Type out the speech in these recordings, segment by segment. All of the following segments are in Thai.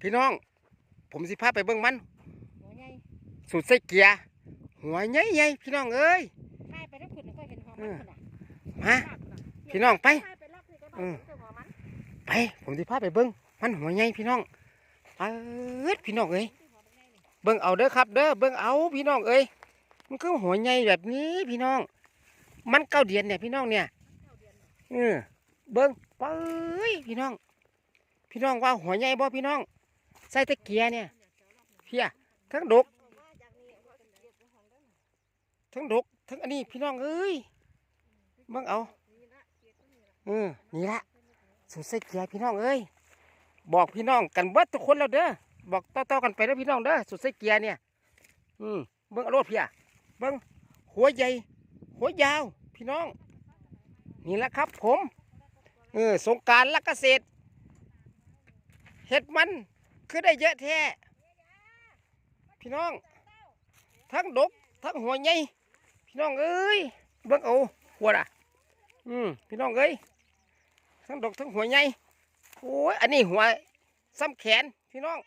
พี่น้อง ผมสิพาไปเบิ่งมัน หัวใหญ่สูตรใส่เกียร์หัวใหญ่ๆพี่น้องเอ้ย พายไปทั้งขึ้นก็เห็นหัวเอมันอพุ่นน่ะมา พี่น้องไป พายไปลอกนี่ก็เอได้อเจอหัวมันไป ผมสิพาไปเบิ่งมันหัวใหญ่พี่น้องเอิดพี่น้องเอ้ยหัวมันใหญ่นี่เบิ่งเอาเด้อครับ เด้อ เบิ่งเอาพี่น้องเอ้ย มันคือหัวใหญ่แบบนี้พี่น้อง มันเก้าเดือนเนี่ยพี่น้องเนี่ยเก้าเดือนน่ะเออเบิ่งไปพี่น้อง พี่น้องว่าหัวใหญ่บ่พี่น้อง ใส่ตะเกียเนี่ยเพียทั้งดก ทั้งดก ทั้งอันนี้พี่น้องเอ้ยเบิ่งเอาเออนี่ละสูตรใส่เกียพี่น้องเอ้ยบอกพี่น้องกันเบิดทุกคนแล้วเด้อบอกต่อๆกันไปเด้อพี่น้องเด้อสูตรใส่เกียเนี่ย อืมเบิ่งอรถเพียเบิ่งหัวใหญ่หัวยาว พี่น้อง นี่แหละครับผมเออสงการและเกษตร เห็ดมันคือได้เยอะแท้พี่น้อง ทั้งดกทั้งหัวใหญ่พี่น้องเอ้ยเบิ่งเอาหัวอะอืมพี่น้องเอ้ยทั้งดกทั้งหัวใหญ่โอ้ยอันนี้หัวซ้ำแขนพี่น้อง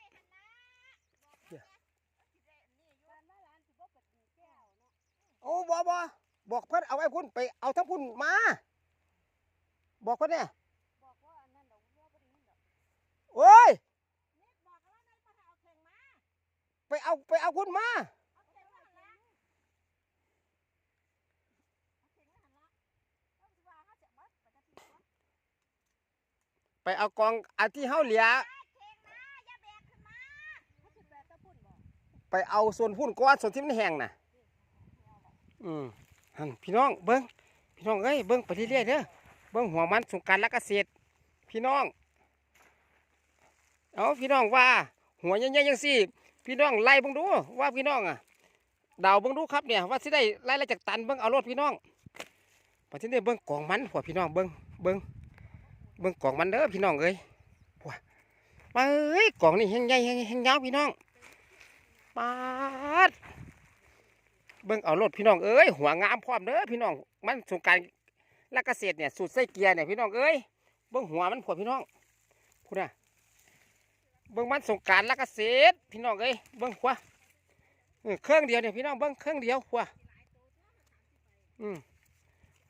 โอ้บอบอบอกเพิ่อนเอาไอ้พุ่นไปเอาทั้งพุ่นมา บอกเพิ่นเนี่ย โอ้ยนิดบอกแล้วนั่นมาเอาเข่งมาไปเอาไปเอาพุ่นมาเอาเข่งมาหันหลังเอาเข่งมาหันหลังแล้วสิว่าเขาจะมัดไปจะทิ้งวะไปเอากองอันที่เฮาเหลียเข่งมาอย่าแบกขึ้นมาเขาสิแบกตะปุ่นบ่ไปเอาส่วนพุ่นก้อนส่วนที่มันแห้งน่ะ อืมหันพี่น้องเบิ้งพี่น้องเอ้ยเบิ้งไปเรื่อยๆเด้อเบิ้งหัวมันสงกรารและเกษตรพี่น้อง เอาพี่น้องว่า หัวใหญ่ๆยังสิพี่น้องไล่บิ่งดูว่าพี่น้องอะเดาบิ่งดูครับเนี่ยว่าสิได้ไล่ไล่จากตันเบิ่งเอารถพี่น้องไปที่นี่เบิ่งกองมันหัวพี่น้องเบิ่งเบิ่งเบิ่งกองมันเด้อพี่น้องเอ้ยว้ามาเอ้ยกองนี่แห้งใหญ่แห้งแห้งยาวพี่น้องปาดเบิ่งเอารถพี่น้องเอ้ยหัวงามพร้อมเด้อพี่น้องมันสงการและเกษตรเนี่ยสูตรใส่เกียร์เนี่ยพี่น้องเอ้ยเบิ่งหัวมันผัวพี่น้องพูดนะ เบิ้งมันสงการล้วก็เสร็จพี่น้องเอ้ยเบิ้งขวาเครื่องเดียวเนี่ยพี่น้องเบิ้งเครื่องเดียวขวาอืม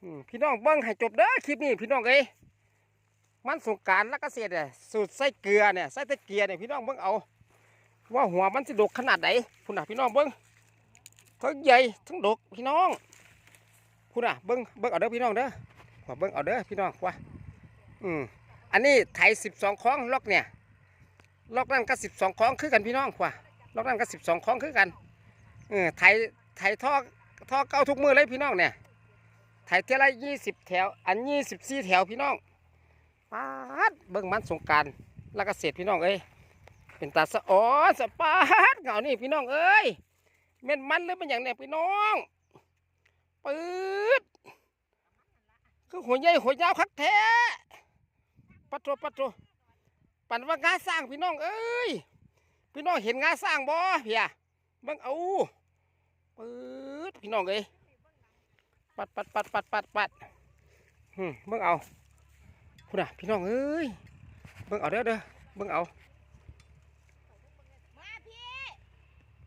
อืมพี่น้องเบิ้งให้จบเด้อคลิปนี้พี่น้องเอ้ยมันสงการล้วก็เสร็จเนี่ยสูตรใส่เกลือเนี่ยใส่ตะเกียร์เนี่ยพี่น้องเบิ้งเอา ว่าหัวมันสิดกขนาดไหนคุณน่ะพี่น้องเบิ้งทั้งใหญ่ทั้งดกพี่น้องคุณน่ะเบิ้งเบิ้งเอาเด้อพี่น้องเด้อขวาเบิ้งเอาเด้อพี่น้องขวาอืมอันนี้ไถสิบสองคล้องล็อกเนี่ย ล็อกนั่นก็สิบสองคล้องคือกันพี่น้องขวาล็อกนั่นก็สิบสองคล้องคือกันเออไถไถท่อท่อเก้าทุกมือเลยพี่น้องเนี่ยไถเท่าไรยี่สิบแถว อันยี่สิบสี่แถวพี่น้องปาดเบิ่งมันสงกรารแล้วก็เสร็จพี่น้องเอ้ยเป็นตาสะอ๋อสะปาดเหงานี่พี่น้องเอ้ยเม็นมันหรือเป็นอย่างเนี่ยพี่น้องปืดคือหัวใหญ่หัวยาวคักแท้ปัดโตปัดโต ปั่นว่างาสร้างพี่น้องเอ้ยพี่น้องเห็นงาสร้างบ่เพียเบิ่งเอาปืดพี่น้องเอ้ยปัดปัดปัดปัดปัดปัดหึเบิ่งเอาพูดน่ะพี่น้องเอ้ยเบิ่งเอาเด้อเด้อเบิ่งเอามาพี่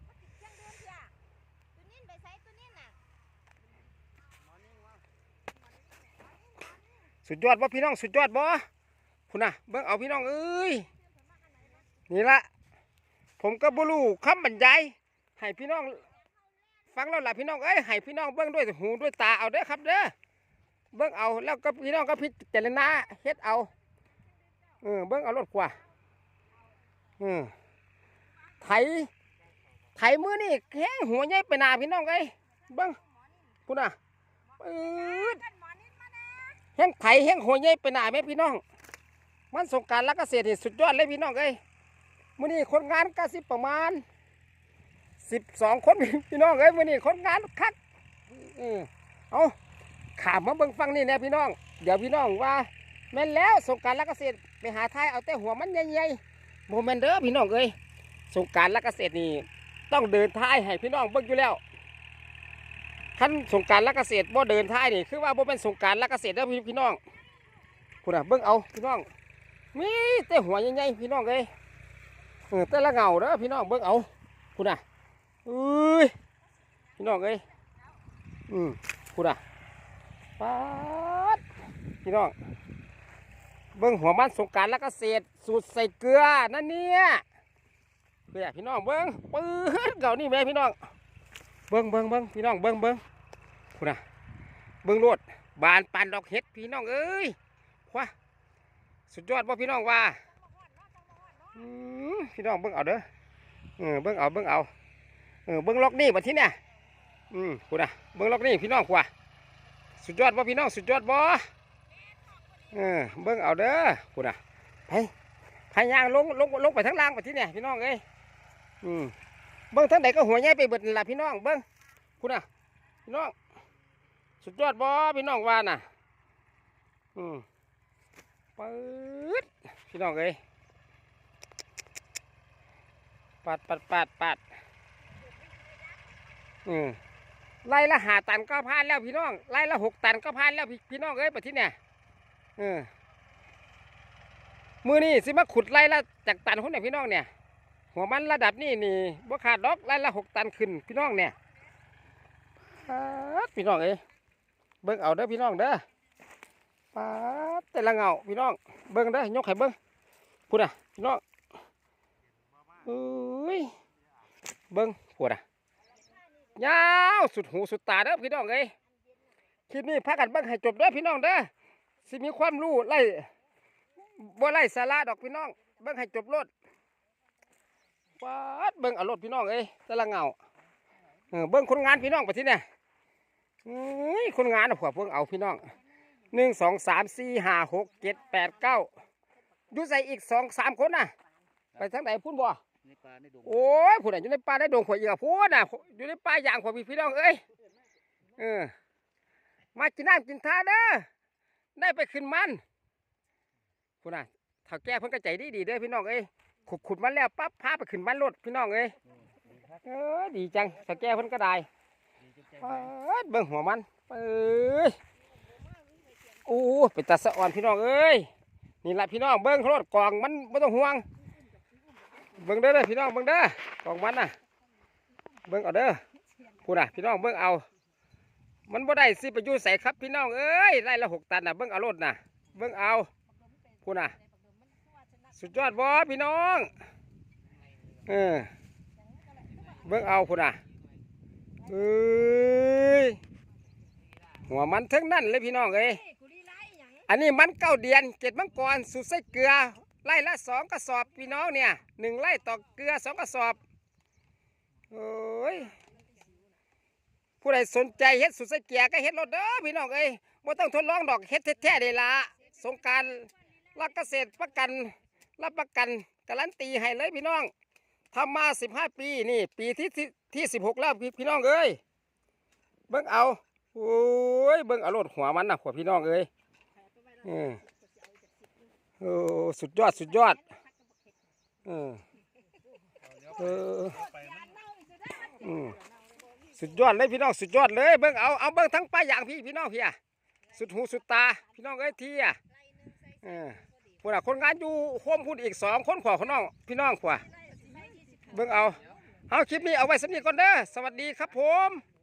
มาติดเครื่องเดือนเพียตัวนี้ไปใส่ตัวนี้น่ะสุดยอดบ่พี่น้องสุดยอดบ่ พูดน่ะเบิ่งเอาพี่น้องเอ้ยนี่ละผมก็บ่รู้คำบรรยายให้พี่น้อง ฟังแล้วล่ะพี่น้องเอ้ยให้พี่น้องเบิ่งด้วยหูด้วยตาเอาเด้อครับเด้อเบิ่งเอาแล้วก็พี่น้องก็พิจารณาเฮ็ดเอาเออเบิ่งเอารถกว่าเออไถไถมือนี่แห้งหัวใหญ่ไปนาพี่น้องเอ้ยเบิ่งพูดน่ะปืดกันหมอนิดมานะแห้งไถแห้งหัวใหญ่ไปนาไหมพี่น้อง มันสงการและเกษตรนี่สุดยอดเลยพี่น้องเอ้ยมื้อนี้คนงานก็สิประมาณสิบสองคนพี่น้องเอ้ยมื้อนี้คนงานคักเออเอาขามมาเบิ่งฟังนี่แน่พี่น้อง เดี๋ยวพี่น้องว่าแม่นแล้วสงการและเกษตรไปหาทายเอาแต่หัวมันใหญ่ๆโมเมนเด้อพี่น้องเอ้ยสงการและเกษตรนี่ต้องเดินทายให้พี่น้องเบิ่งอยู่แล้วคันสงการและเกษตรบ่เดินทายนี่คือว่าบ่เป็นสงการและเกษตรเด้อพี่พี่น้องคุณอะเบิ่งเอาพี่น้อง มีแต่หัวใหญ่ๆพี่น้องเอ้ยเออแต่ละเงาเด้อพี่น้องเบิ่งเอาคุณน่ะเอ้ยพี่น้องเอ้ยอืมคุณน่ะป๊าดพี่น้องเบิ่งหัวมันสงการแล้วก็เศษสูตรใส่เกลือนั่นเนี่ยเพื่อพี่น้องเบิ่งปื้ดเก่านี่แม่พี่น้องเบิ่งเบิ่งเบิ่งพี่น้องเบิ่งเบิ่งคุณน่ะเบิ่งโลดบานปานดอกเห็ดพี่น้องเอ้ย สุดยอดว่าพี่น้องว่าพี่น้องเบิ่งเอาเด้อเออเบิ่งเอาเบิ่งเอาเออเบิ่งล็อกนี่บัดทีเนี่ยอืมกูนะเบิ่งล็อกนี่พี่น้องกว่าสุดยอดบ่พี่น้องสุดยอดบ่เออเบิ่งเอาเด้อกูนะไปพายางลงลงลงไปทั้งล่างบัดทีเนี่ยพี่น้องเอ้ยอืมเบิ่งทั้งใดก็หัวใหญ่ไปเบิดละพี่น้องเบิ่งกูนะพี่น้องสุดยอดบ่พี่น้องว่าน่ะอืม ปื๊ดพี่น้องเอ้ยปัดปัดปัดปัดอืมไล่ละหาตันก็พานแล้วพี่น้องไล่ละหกตันก็พานแล้วพี่พน้องเอ้ยปัดที่เนี่ยเออมือนี่สิมาขุดไล่ละจากตันคนเนี่ยพี่น้องเนี่ย หัวมันระดับนี่นี่บ่ขาดดอกไล่ละหกตันขึ้นพี่น้องเนี่ยปาดพี่น้องเอ้ยเบิ่งเอาเด้อพี่น้องเด้อป๊า ดแต่ละเงาพี่น้องเบิ่งเด้ยกให้เบิ่งพูดอะพี่น้องเอ้ยเบิ้งปวดอะยาวสุดหูสุดตาเด้อพี่น้องเอ้ยคลิปนี้พากันเบิ้งให้จบเด้อพี่น้องเด้อสิมีความรู้ไล่บ่ไล่สาระดอกพี่น้องเบิ้งให้จบรถปาดเบิ้งเอารถพี่น้องเอ้ยแต่ละเงาเบิ้งคนงานพี่น้องไปที่เนี่ยเอ้ยคนงานน่ะพวเบิ้งเอาพี่น้อง หนึ่งสองสามสี่ห้าหกเจ็ดแปดเก้าอยู่ใส่อีกสองสามคนน่ะ ไปทางไหนพุ่นบ่ในป่าในดงโอ้ยผู้ใดอยู่ในป่าได้ดงข่อยอีกอะพูดน่ะอยู่ในป่าอย่างข่อยพี่พี่น้องเอ้ยเออมากินน้ำกินท่าเด้อได้ไปขึ้นมันพูดน่ะถ้าแก้เพิ่นก็ใจดีดีๆเด้อพี่น้องเอ้ยขุดขุดมันแล้วปั๊บพาไปขึ้นมันรถพี่น้องเอ้ยเออดีจังถ้าแก้เพิ่นก็ได้เปิดเบิ่งหัวมันเอ้ย โอ้เป็นตาสะอ่อนพี่น้องเอ้ยนี่แหละพี่น้องเบิ่งรถกล่องมันไม่ต้องห่วง เบิ่งเด้อเด้อพี่น้องเบิ่งเด้อกองมันน่ะ เบิ่งเอาเด้อพูดน่ะ พี่น้องเบิ่งเอา มันบ่ได้สิไปยู่ใส่ครับพี่น้องเอ้ยไร่ละหกตันน่ะเบิ่งเอารถน่ะ เบิ่งเอาพูดน่ะ สุดยอดบ่พี่น้องเออเบิ่งเอาพูดน่ะเอ้ยหัวมันทั้งนั้นเลยพี่น้องเอ้ย อันนี้มันเก้าเดือนเจ็ดมังกรสูตรไส้เกลือไล่ละสองกระสอบพี่น้องเนี่ยหนึ่งไล่ต่อเกลือสองกระสอบโอ้ยผู้ใดสนใจเฮ็ดสูตรไส้เกลือก็เฮ็ดรถเด้อพี่น้องเอ้ยไม่ต้องทดลองดอกเฮ็ดแท้ๆเดละสงการรักเกษตรประกันรับประกันการันตีให้เลยพี่น้องทำมาสิบห้าปีนี่ปีที่ที่สิบหกแล้วพี่พี่น้องเอ้ยเบิ่งเอาโอ้ยเบิ่งเอารถหัวมันนะหัวพี่น้องเอ้ย เออโอ้สุดยอดสุดยอดเออเอออืมสุดยอดเลยพี่น้องสุดยอดเลยเบิ้งเอาเอาเบิ้งทั้งป้ายอย่างพี่พี่น้องพี่อะสุดหูสุดตาพี่น้องเอ้ยทีอะเออพวกน่ะคนงานอยู่โฮมพูดอีกสองคนขวาพี่น้องพี่น้องขวาเบิ้งเอาเอาคลิปนี้เอาไว้สำนีก่อนเด้อสวัสดีครับผม